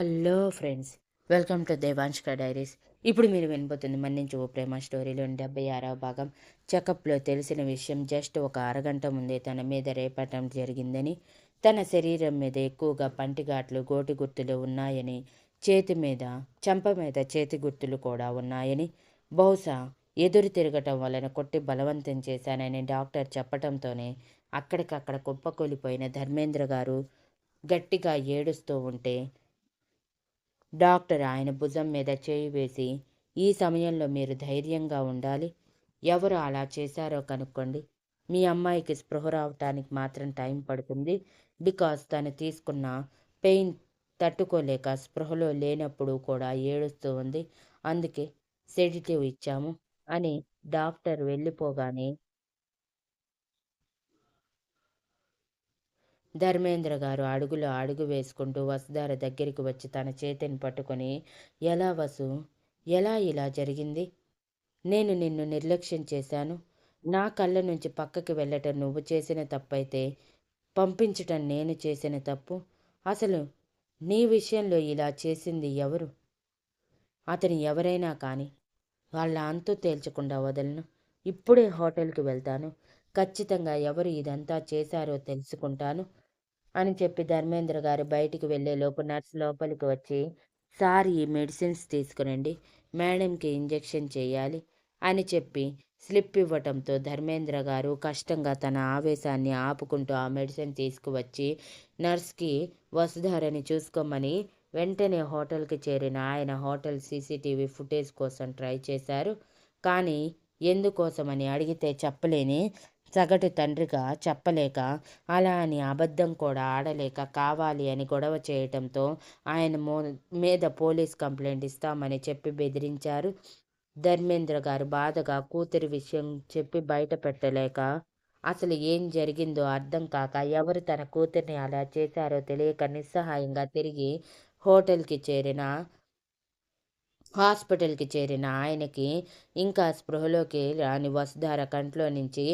Hello friends welcome to దేవాంష్క diaries. ఇప్పుడు మీరు వినబోతుంది మన్నించి ఓ ప్రేమ స్టోరీలోని డెబ్బై ఆరవ భాగం. చెకప్లో తెలిసిన విషయం జస్ట్ ఒక అరగంట ముందే తన మీద రేపటం జరిగిందని తన శరీరం మీద ఎక్కువగా పంటిగాట్లు గోటి గుర్తులు ఉన్నాయని చేతి మీద చెంప మీద చేతి గుర్తులు కూడా ఉన్నాయని బహుశా ఎదురు తిరగటం వలన కొట్టి బలవంతం చేశానని డాక్టర్ చెప్పటంతోనే అక్కడికక్కడ కుప్పకూలిపోయిన ధర్మేంద్ర గారు గట్టిగా ఏడుస్తూ ఉంటే డాక్టర్ ఆయన భుజం మీద చేయి వేసి ఈ సమయంలో మీరు ధైర్యంగా ఉండాలి. ఎవరు అలా చేశారో కనుక్కోండి. మీ అమ్మాయికి స్పృహ రావటానికి మాత్రం టైం పడుతుంది. బికాస్ తను తీసుకున్న పెయిన్ తట్టుకోలేక స్పృహలో లేనప్పుడు కూడా ఏడుస్తూ ఉంది. అందుకే సెడిటివ్ ఇచ్చాము అని డాక్టర్ వెళ్ళిపోగానే ధర్మేంద్ర గారు అడుగులో అడుగు వేసుకుంటూ వసుధార దగ్గరికి వచ్చి తన చేతిని పట్టుకొని ఎలా వసు? ఎలా ఇలా జరిగింది? నేను నిన్ను నిర్లక్ష్యం చేశాను. నా కళ్ళ నుంచి పక్కకి వెళ్ళటం నువ్వు చేసిన తప్పైతే పంపించటం నేను చేసిన తప్పు. అసలు నీ విషయంలో ఇలా చేసింది ఎవరు? అతను ఎవరైనా కానీ వాళ్ళ అంతు తేల్చకుండా వదలను. ఇప్పుడే హోటల్కి వెళ్తాను. ఖచ్చితంగా ఎవరు ఇదంతా చేశారో తెలుసుకుంటాను. అని చెప్పి ధర్మేంద్ర గారు బయటికి వెళ్ళేలోపు నర్స్ లోపలికి వచ్చి సార్ ఈ మెడిసిన్స్ తీసుకురండి. మేడంకి ఇంజెక్షన్ చేయాలి అని చెప్పి స్లిప్ ఇవ్వటంతో ధర్మేంద్ర గారు కష్టంగా తన ఆవేశాన్ని ఆపుకుంటూ ఆ మెడిసిన్ తీసుకువచ్చి నర్స్కి వసుధారని చూసుకోమని వెంటనే హోటల్కి చేరిన ఆయన హోటల్ సీసీటీవీ ఫుటేజ్ కోసం ట్రై చేశారు. కానీ ఎందుకోసమని అడిగితే చెప్పలేని సగటు తండ్రిగా చెప్పలేక అలా అని అబద్ధం కూడా ఆడలేక కావాలి అని గొడవ చేయటంతో ఆయన మో మీద పోలీస్ కంప్లైంట్ ఇస్తామని చెప్పి బెదిరించారు. ధర్మేంద్ర గారు బాధగా కూతురి విషయం చెప్పి బయట పెట్టలేక అసలు ఏం జరిగిందో అర్థం కాక ఎవరు తన కూతుర్ని అలా చేశారో తెలియక నిస్సహాయంగా తిరిగి హోటల్కి చేరిన హాస్పిటల్కి చేరిన ఆయనకి ఇంకా స్పృహలోకి రాని వసుధార కంట్లో నుంచి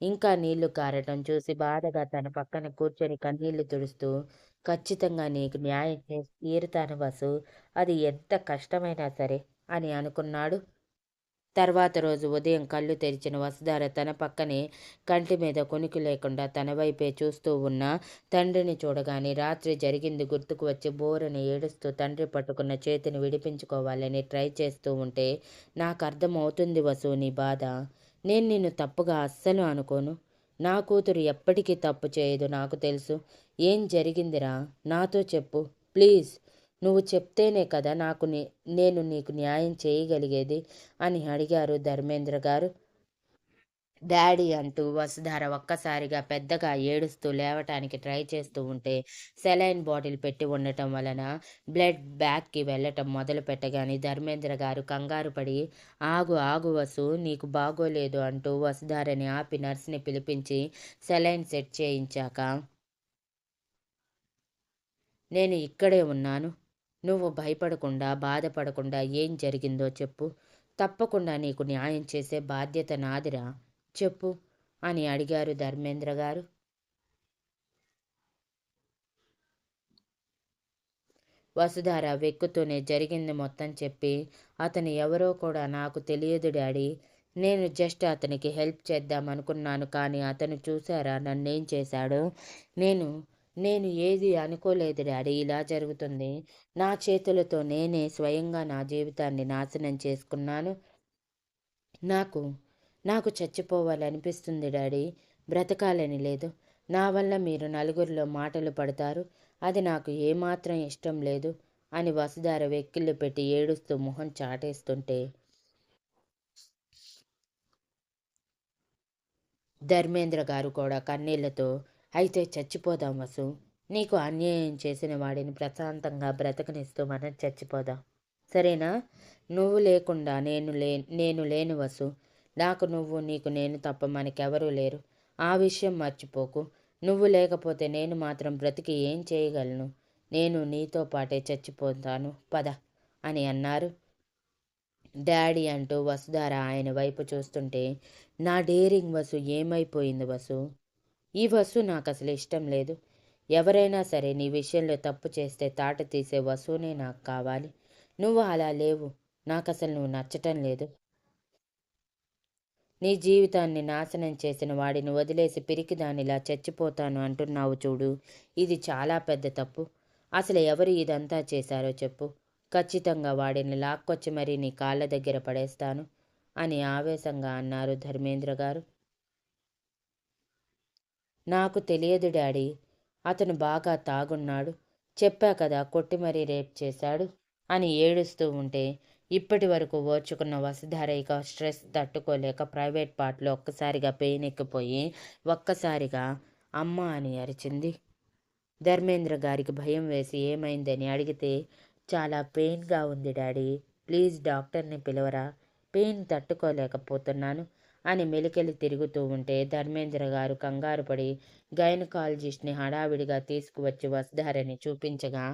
ఇంకా నీళ్ళు కారటం చూసి బాధగా తన పక్కన కూర్చొని కన్నీళ్ళు తుడుస్తూ ఖచ్చితంగా నీకు న్యాయం చేసి తీరుతాను వసు అది ఎంత కష్టమైనా సరే అని అనుకున్నాడు. తర్వాత రోజు ఉదయం కళ్ళు తెరిచిన వసుధార తన పక్కనే కంటి మీద కొనికి లేకుండా తన వైపే చూస్తూ ఉన్న తండ్రిని చూడగానే రాత్రి జరిగింది గుర్తుకు వచ్చి బోరని ఏడుస్తూ తండ్రి పట్టుకున్న చేతిని విడిపించుకోవాలని ట్రై చేస్తూ ఉంటే నాకు అర్థమవుతుంది వసు నీ బాధ. నేను నిన్ను తప్పుగా అస్సలు అనుకోను. నా కూతురు ఎప్పటికీ తప్పు చేయదు నాకు తెలుసు. ఏం జరిగిందిరా? నాతో చెప్పు. ప్లీజ్. నువ్వు చెప్తేనే కదా నాకు నేను నీకు న్యాయం చేయగలిగేది అని అడిగారు ధర్మేంద్ర గారు. డాడీ అంటూ వసుధార ఒక్కసారిగా పెద్దగా ఏడుస్తూ లేవటానికి ట్రై చేస్తూ ఉంటే సెలైన్ బాటిల్ పెట్టి ఉండటం వలన బ్లడ్ బ్యాక్కి వెళ్ళటం మొదలు పెట్టగానే ధర్మేంద్ర గారు కంగారు పడి ఆగు ఆగు వసు నీకు బాగోలేదు అంటూ వసుధారని ఆపి నర్స్ని పిలిపించి సెలైన్ సెట్ చేయించాక నేను ఇక్కడే ఉన్నాను. నువ్వు భయపడకుండా బాధపడకుండా ఏం జరిగిందో చెప్పు. తప్పకుండా నీకు న్యాయం చేసే బాధ్యత నాదిరా. చెప్పు అని అడిగారు ధర్మేంద్ర గారు వసుధార వెక్కుతూనే జరిగింది మొత్తం చెప్పి అతను ఎవరో కూడా నాకు తెలియదు డాడీ. నేను జస్ట్ అతనికి హెల్ప్ చేద్దామనుకున్నాను కానీ అతను చూసారా నన్నేం చేశాడో? నేను నేను ఏది అనుకోలేదు డాడీ ఇలా జరుగుతుంది. నా చేతులతో నేనే స్వయంగా నా జీవితాన్ని నాశనం చేసుకున్నాను. నాకు నాకు చచ్చిపోవాలనిపిస్తుంది డాడీ. బ్రతకాలని లేదు. నా వల్ల మీరు నలుగురిలో మాటలు పడతారు. అది నాకు ఏమాత్రం ఇష్టం లేదు అని వసుధార వెక్కిళ్ళు పెట్టి ఏడుస్తూ మొహం చాటేస్తుంటే. ధర్మేంద్ర గారు కూడా కన్నీళ్ళతో అయితే చచ్చిపోదాం వసు. నీకు అన్యాయం చేసిన వాడిని ప్రశాంతంగా బ్రతకనిస్తూ మనం చచ్చిపోదాం. సరేనా? నువ్వు లేకుండా నేను లే నేను లేను వసు. నాకు నువ్వు నీకు నేను తప్ప మనకెవరూ లేరు. ఆ విషయం మర్చిపోకు. నువ్వు లేకపోతే నేను మాత్రం బ్రతికి ఏం చేయగలను? నేను నీతో పాటే చచ్చిపోతాను. పద అని అన్నారు. డాడీ అంటూ వసుధార ఆయన వైపు చూస్తుంటే నా డేరింగ్ వసు ఏమైపోయింది వసు? ఈ వసు నాకు అసలు ఇష్టం లేదు. ఎవరైనా సరే నీ విషయంలో తప్పు చేస్తే తాట తీసే వసునే నాకు కావాలి. నువ్వు అలా లేవు. నాకు అసలు నువ్వు నచ్చటం లేదు. నీ జీవితాన్ని నాశనం చేసిన వాడిని వదిలేసి పిరికిదానిలా చచ్చిపోతాను అంటున్నావు చూడు. ఇది చాలా పెద్ద తప్పు. అసలు ఎవరు ఇదంతా చేశారో చెప్పు. ఖచ్చితంగా వాడిని లాక్కొచ్చి మరీ నీ కాళ్ళ దగ్గర పడేస్తాను అని ఆవేశంగా అన్నారు ధర్మేంద్ర గారు. నాకు తెలియదు డాడీ. అతను బాగా తాగున్నాడు. చెప్పా కదా కొట్టి మరీ రేప్ చేశాడు అని ఏడుస్తూ ఉంటే ఇప్పటి వరకు ఓర్చుకున్న వసుధార స్ట్రెస్ తట్టుకోలేక ప్రైవేట్ పార్ట్లో ఒక్కసారిగా పెయిన్ ఎక్కిపోయి ఒక్కసారిగా అమ్మ అని అరిచింది. ధర్మేంద్ర గారికి భయం వేసి ఏమైందని అడిగితే చాలా పెయిన్గా ఉంది డాడీ ప్లీజ్ డాక్టర్ని పిలవరా పెయిన్ తట్టుకోలేకపోతున్నాను అని మెలికెలి తిరుగుతూ ఉంటే ధర్మేంద్ర గారు కంగారు పడి గైనకాలజిస్ట్ని హడావిడిగా తీసుకువచ్చి వసుధారని చూపించగా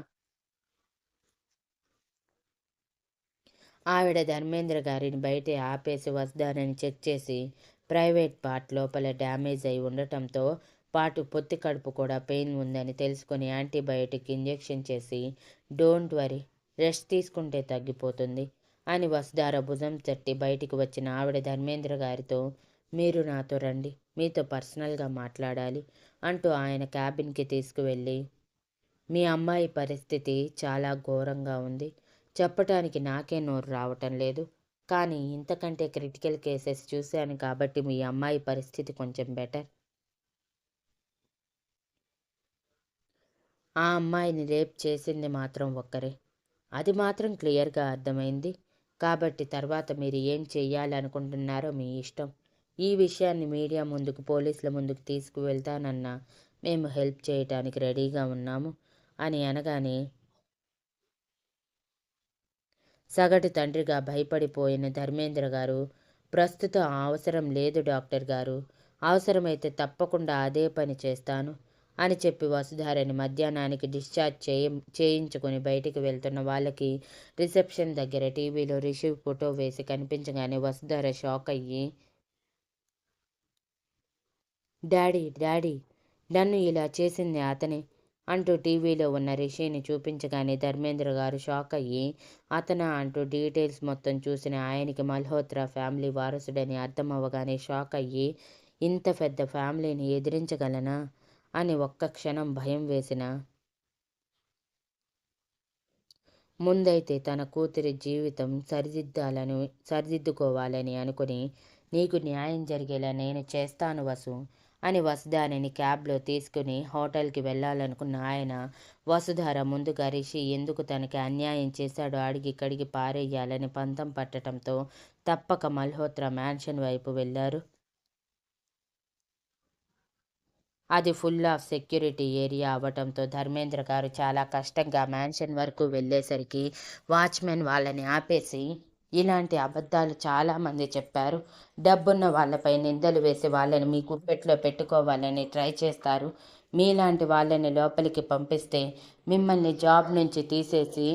ఆవిడ ధర్మేంద్ర గారిని బయటే ఆపేసి వసుధారని చెక్ చేసి ప్రైవేట్ పార్ట్ లోపల డ్యామేజ్ అయి ఉండటంతో పాటు పొత్తి కడుపు కూడా పెయిన్ ఉందని తెలుసుకొని యాంటీబయోటిక్ ఇంజెక్షన్ చేసి డోంట్ వరీ రెస్ట్ తీసుకుంటే తగ్గిపోతుంది అని వసుధార భుజం తట్టి బయటికి వచ్చిన ఆవిడ ధర్మేంద్ర గారితో మీరు నాతో రండి మీతో పర్సనల్గా మాట్లాడాలి అంటూ ఆయన క్యాబిన్కి తీసుకువెళ్ళి మీ అమ్మాయి పరిస్థితి చాలా ఘోరంగా ఉంది చెప్పటానికి నాకే నోరు రావటం లేదు. కానీ ఇంతకంటే క్రిటికల్ కేసెస్ చూశాను కాబట్టి మీ అమ్మాయి పరిస్థితి కొంచెం బెటర్. ఆ అమ్మాయిని రేప్ చేసింది మాత్రం ఒక్కరే. అది మాత్రం క్లియర్గా అర్థమైంది. కాబట్టి తర్వాత మీరు ఏం చెయ్యాలనుకుంటున్నారో మీ ఇష్టం. ఈ విషయాన్ని మీడియా ముందుకు పోలీసుల ముందుకు తీసుకువెళ్తానన్నా మేము హెల్ప్ చేయటానికి రెడీగా ఉన్నాము అని అనగానే సగటు తండ్రిగా భయపడిపోయిన ధర్మేంద్ర గారు ప్రస్తుతం అవసరం లేదు డాక్టర్ గారు. అవసరమైతే తప్పకుండా అదే పని చేస్తాను అని చెప్పి వసుధారని మధ్యాహ్నానికి డిశ్చార్జ్ చేయ చేయించుకుని బయటికి వెళ్తున్న వాళ్ళకి రిసెప్షన్ దగ్గర టీవీలో రిషివ్ ఫోటో వేసి కనిపించగానే వసుధార షాక్ అయ్యి డాడీ డాడీ నన్ను ఇలా చేసింది అతనే. అంటూ టీవీలో ఉన్న రిషిని చూపించగానే ధర్మేంద్ర గారు షాక్ అయ్యి అతన అంటూ డీటెయిల్స్ మొత్తం చూసిన ఆయనకి మల్హోత్రా ఫ్యామిలీ వారసుడని అర్థం అవ్వగానే షాక్ అయ్యి ఇంత పెద్ద ఫ్యామిలీని ఎదిరించగలనా? అని ఒక్క క్షణం భయం వేసిన. ముందైతే తన కూతురి జీవితం సరిదిద్దాలని సరిదిద్దుకోవాలని అనుకుని నీకు న్యాయం జరిగేలా నేను చేస్తాను వసు. అని వసుధానిని క్యాబ్లో తీసుకుని హోటల్కి వెళ్ళాలనుకున్న ఆయన వసుధార ముందుగా రిషి ఎందుకు తనకి అన్యాయం చేశాడో అడిగి కడిగి పారేయాలని పంతం పట్టడంతో తప్పక మల్హోత్రా మ్యాన్షన్ వైపు వెళ్ళారు. అది ఫుల్ ఆఫ్ సెక్యూరిటీ ఏరియా అవ్వటంతో ధర్మేంద్ర గారు చాలా కష్టంగా మ్యాన్షన్ వరకు వెళ్ళేసరికి వాచ్మెన్ వాళ్ళని ఆపేసి ఇలాంటి అబద్ధాలు చాలామంది చెప్పారు. డబ్బున్న వాళ్ళపై నిందలు వేసి వాళ్ళని మీ గుప్పెట్లో పెట్టుకోవాలని ట్రై చేస్తారు. మీలాంటి వాళ్ళని లోపలికి పంపిస్తే మిమ్మల్ని జాబ్ నుంచి తీసేసి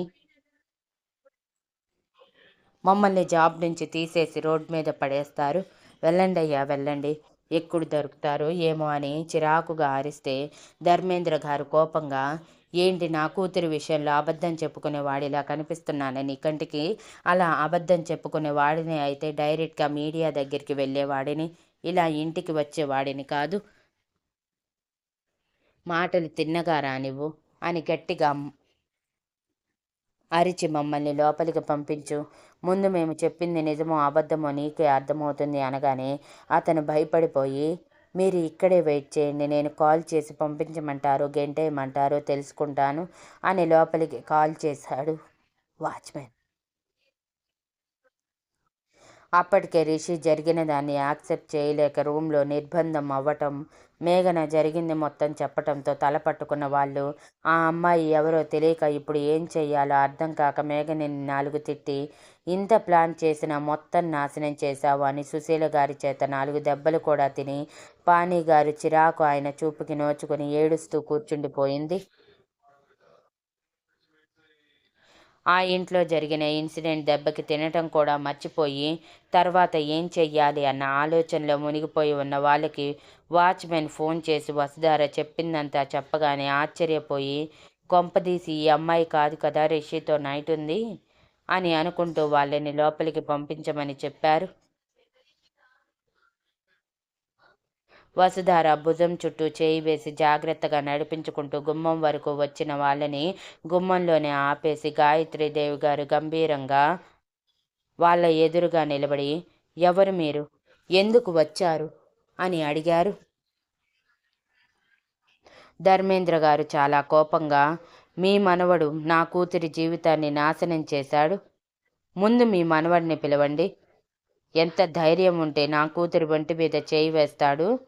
మమ్మల్ని జాబ్ నుంచి తీసేసి రోడ్ మీద పడేస్తారు. వెళ్ళండి అయ్యా వెళ్ళండి. ఎక్కడు దొరుకుతారు ఏమో అని చిరాకుగా ఆరిస్తే ధర్మేంద్ర గారు కోపంగా ఏంటి నా కూతురి విషయంలో అబద్ధం చెప్పుకునే వాడిలా కనిపిస్తున్నానని కంటికి? అలా అబద్ధం చెప్పుకునే వాడిని అయితే డైరెక్ట్గా మీడియా దగ్గరికి వెళ్ళేవాడిని ఇలా ఇంటికి వచ్చేవాడిని కాదు. మాటలు తిన్నగా రానివ్వు అని గట్టిగా అరిచి మమ్మల్ని లోపలికి పంపించు. ముందు మేము చెప్పింది నిజమో అబద్ధమో నీకే అర్థమవుతుంది అనగానే అతను భయపడిపోయి మీరు ఇక్కడే వెయిట్ చేయండి. నేను కాల్ చేసి పంపించమంటారు గెంటేయమంటారో తెలుసుకుంటాను అని లోపలికి కాల్ చేశాడు వాచ్మెన్. అప్పటికే రిషి జరిగిన దాన్ని యాక్సెప్ట్ చేయలేక రూమ్లో నిర్బంధం అవ్వటం మేఘన జరిగింది మొత్తం చెప్పటంతో తల పట్టుకున్న వాళ్ళు ఆ అమ్మాయి ఎవరో తెలియక ఇప్పుడు ఏం చెయ్యాలో అర్థం కాక మేఘని నాలుగు తిట్టి ఇంత ప్లాన్ చేసిన మొత్తం నాశనం చేశావు అని సుశీల గారి చేత నాలుగు దెబ్బలు కూడా తిని పానీ గారు చిరాకు ఆయన చూపుకి నోచుకుని ఏడుస్తూ కూర్చుండిపోయింది. ఆ ఇంట్లో జరిగిన ఇన్సిడెంట్ దెబ్బకి తినటం కూడా మర్చిపోయి తర్వాత ఏం చెయ్యాలి అన్న ఆలోచనలో మునిగిపోయి ఉన్న వాళ్ళకి వాచ్మెన్ ఫోన్ చేసి వసుధార చెప్పిందంతా చెప్పగానే ఆశ్చర్యపోయి కొంపదీసి ఈ అమ్మాయి కాదు కదా రిషితో నైట్ ఉంది? అని అనుకుంటూ వాళ్ళని లోపలికి పంపించమని చెప్పారు. వసుధార భుజం చుట్టూ చేయి వేసి జాగ్రత్తగా నడిపించుకుంటూ గుమ్మం వరకు వచ్చిన వాళ్ళని గుమ్మంలోనే ఆపేసి గాయత్రీదేవి గారు గంభీరంగా వాళ్ళ ఎదురుగా నిలబడి ఎవరు మీరు? ఎందుకు వచ్చారు? అని అడిగారు. ధర్మేంద్ర గారు చాలా కోపంగా మీ మనవడు నా కూతురి జీవితాన్ని నాశనం చేశాడు. ముందు మీ మనవడిని పిలవండి. ఎంత ధైర్యం ఉంటే నా కూతురి ఒంటి మీద చేయి వేస్తాడు.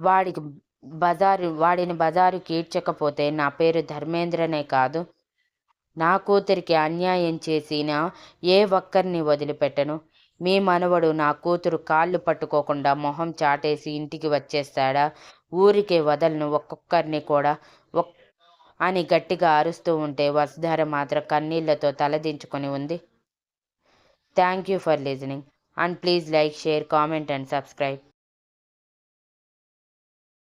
వాడికి బజారు వాడిని బజారు కీడ్చకపోతే నా పేరు ధర్మేంద్రనే కాదు. నా కూతురికి అన్యాయం చేసిన ఏ ఒక్కరిని వదిలిపెట్టను. మీ మనవడు నా కూతురు కాళ్ళు పట్టుకోకుండా మొహం చాటేసి ఇంటికి వచ్చేస్తాడా? ఊరికే వదలను ఒక్కొక్కరిని కూడా. ఒక్క అని గట్టిగా అరుస్తూ ఉంటే వసుధార మాత్రం కన్నీళ్ళతో తలదించుకొని ఉంది. Thank you for listening. And please like share comment and subscribe.